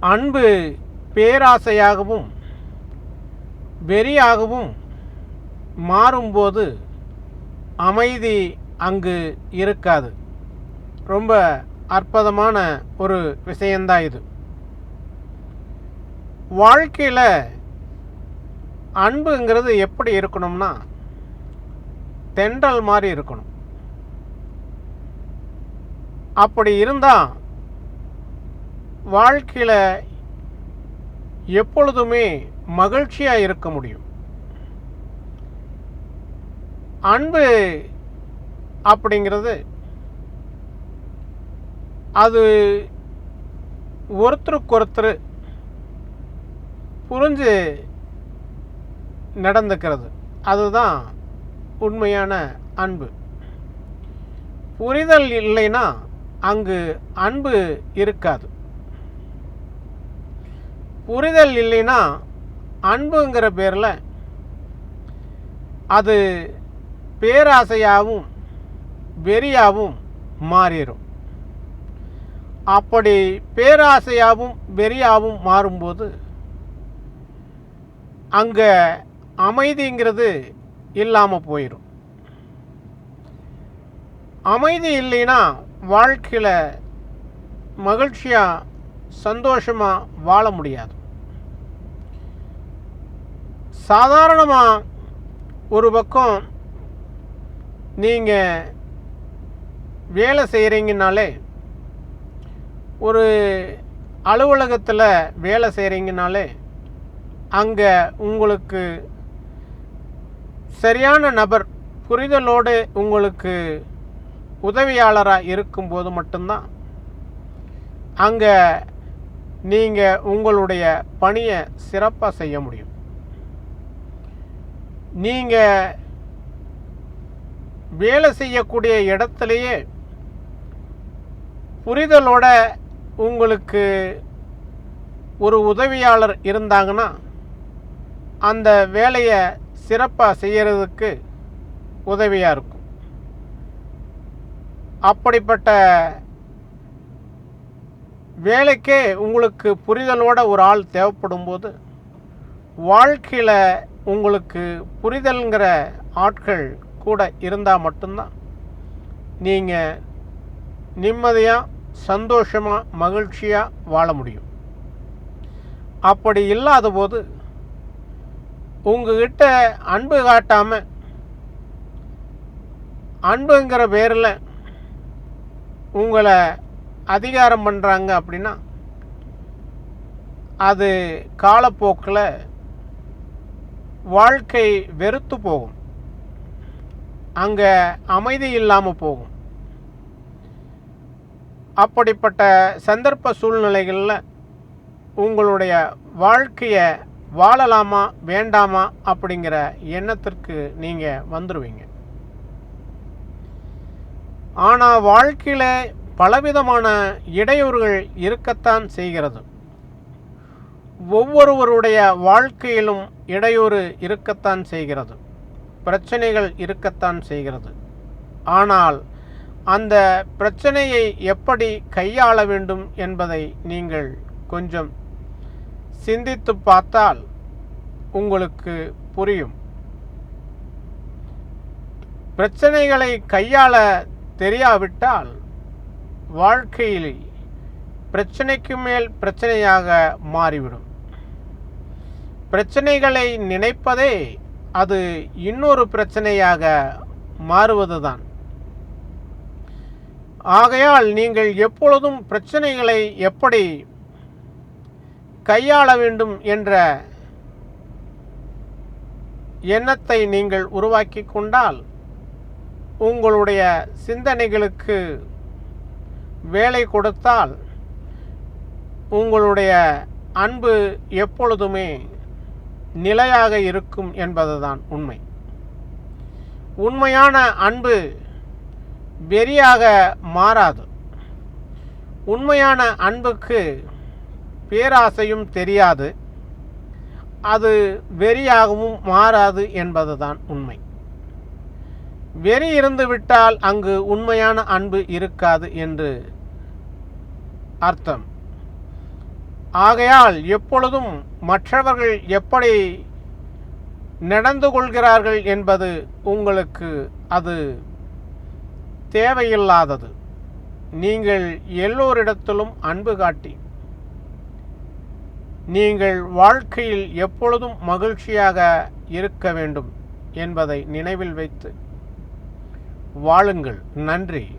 அன்பு பேராசையாகவும் வெறியாகவும் மாறும்போது அமைதி அங்கு இருக்காது. ரொம்ப அற்புதமான ஒரு விஷயந்தான் இது. வாழ்க்கையில் அன்புங்கிறது எப்படி இருக்கணும்னா தென்றல் மாதிரி இருக்கணும். அப்படி இருந்தால் வாழ்க்கையில் எப்பொழுதுமே மகிழ்ச்சியாக இருக்க முடியும். அன்பு அப்படிங்கிறது அது ஒருத்தருக்கொருத்தர் புரிஞ்சு நடந்துக்கிறது. அதுதான் உண்மையான அன்பு. புரிதல் இல்லைன்னா அங்கு அன்பு இருக்காது. புரிதல் இல்லைன்னா அன்புங்கிற பேரில் அது பேராசையாகவும் வெறியாகவும் மாறிடும் அப்படி பேராசையாகவும் வெறியாகவும் மாறும்போது அங்கே அமைதிங்கிறது இல்லாமல் போயிடும் அமைதி இல்லைன்னா வாழ்க்கையில் மகிழ்ச்சியாக சந்தோஷமாக வாழ முடியாது. சாதாரணமாக ஒரு பக்கம் நீங்கள் வேலை செய்கிறீங்கனாலே ஒரு அலுவலகத்தில் வேலை செய்கிறீங்கனாலே அங்கே உங்களுக்கு சரியான நபர் புரிதலோடு உங்களுக்கு உதவியாளராக இருக்கும்போது மட்டும்தான் அங்கே நீங்கள் உங்களுடைய பணியை சிறப்பாக செய்ய முடியும். நீங்கள் வேலை செய்யக்கூடிய இடத்துலையே புரிதலோட உங்களுக்கு ஒரு உதவியாளர் இருந்தாங்கன்னா அந்த வேலையை சிறப்பாக செய்கிறதுக்கு உதவியாக இருக்கும். அப்படிப்பட்ட வேலைக்கே உங்களுக்கு புரிதலோட ஒரு ஆள் தேவைப்படும் போது வாழ்க்கையில் உங்களுக்கு புரிதல்ங்கிற ஆட்கள் கூட இருந்தால் மட்டும்தான். நீங்கள் நிம்மதியாக சந்தோஷமாக மகிழ்ச்சியாக வாழ முடியும். அப்படி இல்லாத போது உங்ககிட்ட அன்பு காட்டாமல் அன்புங்கிற பேரில் உங்களை அதிகாரம் பண்ணுறாங்க அப்படின்னா அது காலப்போக்கில் வாழ்க்கை வெறுத்து போகும். அங்கே அமைதி இல்லாமல் போகும். அப்படிப்பட்ட சந்தர்ப்ப சூழ்நிலைகளில் உங்களுடைய வாழ்க்கையை வாழலாமா வேண்டாமா அப்படிங்கிற எண்ணத்திற்கு நீங்கள் வந்துடுவீங்க ஆனால் வாழ்க்கையில் பலவிதமான இடையூறுகள் இருக்கத்தான் செய்கிறது. ஒவ்வொருவருடைய வாழ்க்கையிலும் இடையூறு இருக்கத்தான் செய்கிறது. பிரச்சனைகள் இருக்கத்தான் செய்கிறது. ஆனால் அந்த பிரச்சனையை எப்படி கையாள வேண்டும் என்பதை நீங்கள் கொஞ்சம் சிந்தித்து பார்த்தால் உங்களுக்கு புரியும். பிரச்சனைகளை கையாள தெரியாவிட்டால் வாழ்க்கையில் பிரச்சனைக்கு மேல் பிரச்சனையாக மாறிவிடும். பிரச்சனைகளை நினைப்பதே அது இன்னொரு பிரச்சனையாக மாறுவதுதான். ஆகையால் நீங்கள் எப்பொழுதும் பிரச்சனைகளை எப்படி கையாள வேண்டும் என்ற எண்ணத்தை நீங்கள் உருவாக்கி கொண்டால் உங்களுடைய சிந்தனைகளுக்கு வேலை கொடுத்தால் உங்களுடைய அன்பு எப்பொழுதுமே நிலையாக இருக்கும் என்பதுதான் உண்மை. உண்மையான அன்பு வெறியாக மாறாது. உண்மையான அன்புக்கு பேராசையும் தெரியாது. அது வெறியாகவும் மாறாது என்பதுதான் உண்மை. வெறி இருந்துவிட்டால் அங்கு உண்மையான அன்பு இருக்காது என்று அர்த்தம். ஆகையால் எப்பொழுதும் மற்றவர்கள் எப்படி நடந்து கொள்கிறார்கள் என்பது உங்களுக்கு அது தேவையில்லாதது. நீங்கள் எல்லோரிடத்திலும் அன்பு காட்டி நீங்கள் வாழ்க்கையில் எப்பொழுதும் மகிழ்ச்சியாக இருக்க வேண்டும் என்பதை நினைவில் வைத்து வாழுங்கள். நன்றி.